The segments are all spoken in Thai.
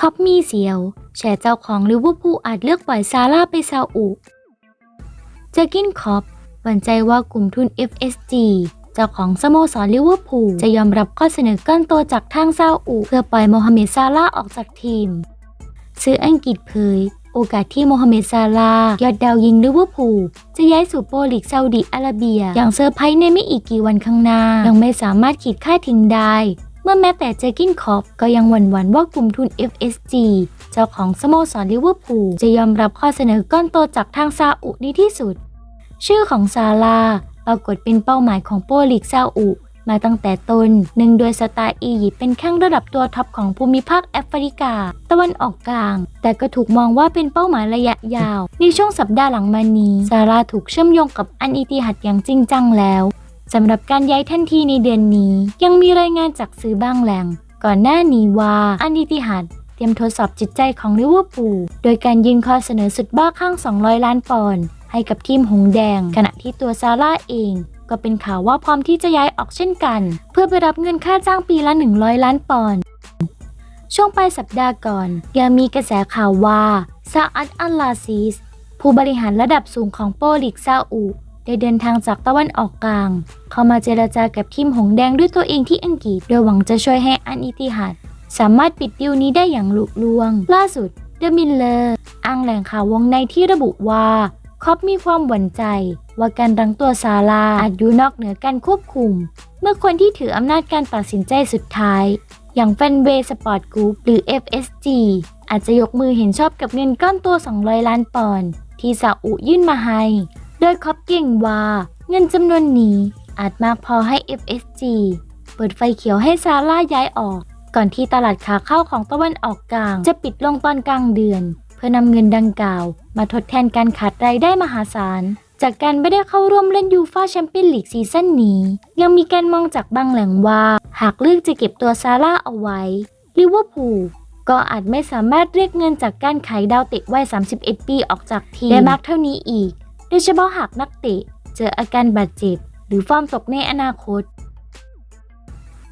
คอปมีเสียว แชร์เจ้าของลิเวอร์พูลอาจเลือกปล่อยซาร่าไปซาอุเจกินคอปหวั่นใจว่ากลุ่มทุน FSG เจ้าของสโมสรลิเวอร์พูลจะยอมรับข้อเสนอก้อนโตจากทางซาอุเพื่อปล่อยโมฮัมเหม็ดซาร่าออกจากทีม ซื้ออังกฤษเผย โอกาสที่โมฮัมเหม็ดซาลายอดดาวยิงลิเวอร์พูลจะย้ายสู่โปรลีกซาอุดิอาระเบีย อย่างเซอร์ไพรส์ในไม่อีกกี่วันข้างหน้า ยังไม่สามารถขีดค่าทิ้งได้ เมื่อแม้แต่เจอกินคอปก็ยังหวั่นหวันว่ากลุ่มทุน FSG เจ้าของสโมสรลิเวอร์พูลจะยอมรับข้อเสนอก้อนโตจากทางซาอุในที่สุด ชื่อของซาลาปรากฏเป็นเป้าหมายของโปรลีกซาอุมาตั้งแต่ต้นหนึ่งโดยสไตล์อียิปต์เป็นแข้งระดับตัวท็อปของภูมิภาคแอฟริกา ตะวันออกกลาง แต่ก็ถูกมองว่าเป็นเป้าหมายระยะยาว ในช่วงสัปดาห์หลังมานี้ซาร่าถูกเชื่อมโยงกับอันอิติฮัดอย่างจริงจังแล้ว สำหรับการย้ายทันทีในเดือนนี้ ยังมีรายงานจากสื่อบ้างแหล่ง ก่อนหน้านี้ว่าอันอิติฮัดเตรียมทดสอบจิตใจของลิเวอร์พูลโดยการยื่นข้อเสนอสุดบ้าข้าง 200 ล้านปอนด์ให้กับทีมหงสแดง ขณะที่ตัวซาร่าเอง ก็เป็นข่าวว่าพร้อมที่จะย้ายออกเช่นกัน เพื่อไปรับเงินค่าจ้างปีละ 100 ล้านปอนด์ช่วงปลายสัปดาห์ก่อนยังมีกระแสข่าวว่าซาอัดอัลลาซีสผู้บริหารระดับสูงของโปลีกซาอุ ได้เดินทางจากตะวันออกกลาง เข้ามาเจรจากับทีมหงสแดงด้วยตัวเองที่อังกฤษ โดยหวังจะช่วยให้อันอิติฮัดสามารถปิดดิวนี้ได้อย่างลุล่วง ล่าสุดเดมินเลอร์อ้างแหล่งข่าววงในที่ระบุว่าคอปมีความหวั่นใจ ว่าการรังตัวซาลาอาจอยู่นอกเหนือการควบคุม เมื่อคนที่ถืออำนาจการตัดสินใจสุดท้าย อย่างแฟนเวย์สปอร์ตกรุ๊ปหรือ FSG อาจจะยกมือเห็นชอบกับเงินก้อนตัว 200 ล้านปอนด์ที่ซาอุยื่นมาให้ โดยคอปเก่งว่า เงินจำนวนนี้อาจมากพอให้ FSG เปิดไฟเขียวให้ซาร่าย้ายออก ก่อนที่ตลาดขาเข้าของตะวันออกกลาง จะปิดลงตอนกลางเดือน เพื่อนำเงินดังกล่าว มาทดแทนการขาดรายได้มหาศาล จากการไม่ได้เข้าร่วมเล่นยูฟาแชมเปี้ยนลีกซีซั่นนี้ ยังมีการมองจากบางแหล่งว่า หากเลือกจะเก็บตัวซาร่าเอาไว้ลิเวอร์พูลก็อาจไม่สามารถเรียกเงินจากการขายดาวเตะวัย 31 ปีออกจากทีมได้มากเท่านี้อีก โดยเฉพาะหากนักเตะเจออาการบาดเจ็บ หรือฟอร์มตกในอนาคต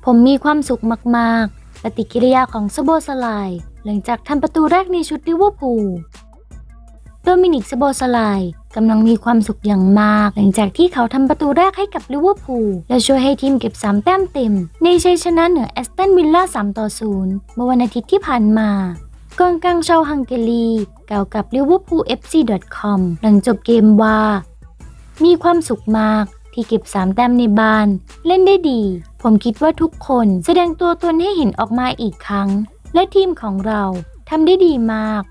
ผมมีความสุขมากๆ ปฏิกิริยาของสโบสไลายหลังจากทำประตูแรกในชุดลิเวอร์พูลโดมินิกสโบสไลายกำลังมีความสุขอย่างมาก หลังจากที่เขาทำประตูแรกให้กับลิเวอร์พูลและช่วยให้ทีมเก็บ 3 แต้มเต็ม ในชัยชนะเหนือแอสตันวิลล่า 3 ต่อ 0 เมื่อวันอาทิตย์ที่ผ่านมา กองกลางชาวฮังการี กล่าวกับ liverpoolfc.com หลังจบเกมว่า มีความสุขมากที่เก็บ3แต้มในบ้าน เล่นได้ดี ผมคิดว่าทุกคนแสดงตัวตนให้เห็นออกมาอีกครั้ง และทีมของเราทำได้ดีมาก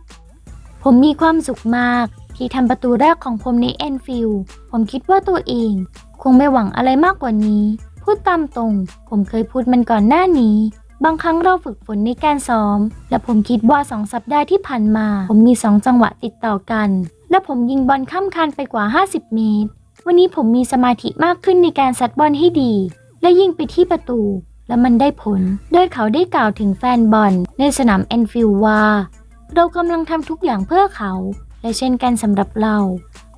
ผมมีความสุขมากที่ทำประตูแรกของผมในแอนฟิลด์ผมคิดว่าตัวเอง คงไม่หวังอะไรมากกว่านี้ พูดตามตรง ผมเคยพูดมันก่อนหน้านี้ บางครั้งเราฝึกฝนในการซ้อม และผมคิดว่าสองสัปดาห์ที่ผ่านมา ผมมีสองจังหวะติดต่อกัน และผมยิงบอลข้ามคานไปกว่า 50 เมตร วันนี้ผมมีสมาธิมากขึ้นในการซัดบอลให้ดี และยิงไปที่ประตู และมันได้ผล โดยเขาได้กล่าวถึงแฟนบอลในสนามแอนฟิลด์ว่า เรากำลังทำทุกอย่างเพื่อเขา และเช่นกันสำหรับเรา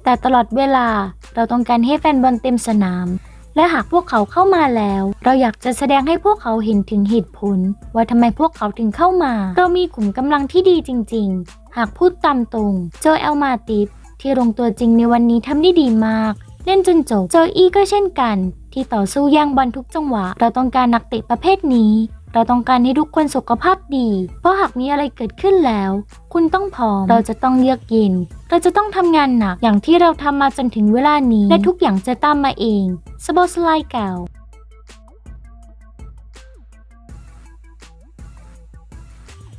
แต่ตลอดเวลาเราต้องการให้แฟนบอลเต็มสนาม และหากพวกเขาเข้ามาแล้ว เราอยากจะแสดงให้พวกเขาเห็นถึงเหตุผล ว่าทำไมพวกเขาถึงเข้ามา เรามีขุมกำลังที่ดีจริง ๆ หากพูดตามตรงโจเอลมาติฟที่ลงตัวจริงในวันนี้ทำได้ดีมาก เล่นจนจบโจอี้ก็เช่นกัน ที่ต่อสู้ย่างบอลทุกจังหวะ เราต้องการนักเตะประเภทนี้ เราต้องการให้ทุกคนสุขภาพดี เพราะหากมีอะไรเกิดขึ้นแล้ว คุณต้องพร้อม เราจะต้องเลือกเย็น เราจะต้องทำงานหนักอย่างที่เราทำมาจนถึงเวลานี้ และทุกอย่างจะตามมาเองสโบสไลกล่าว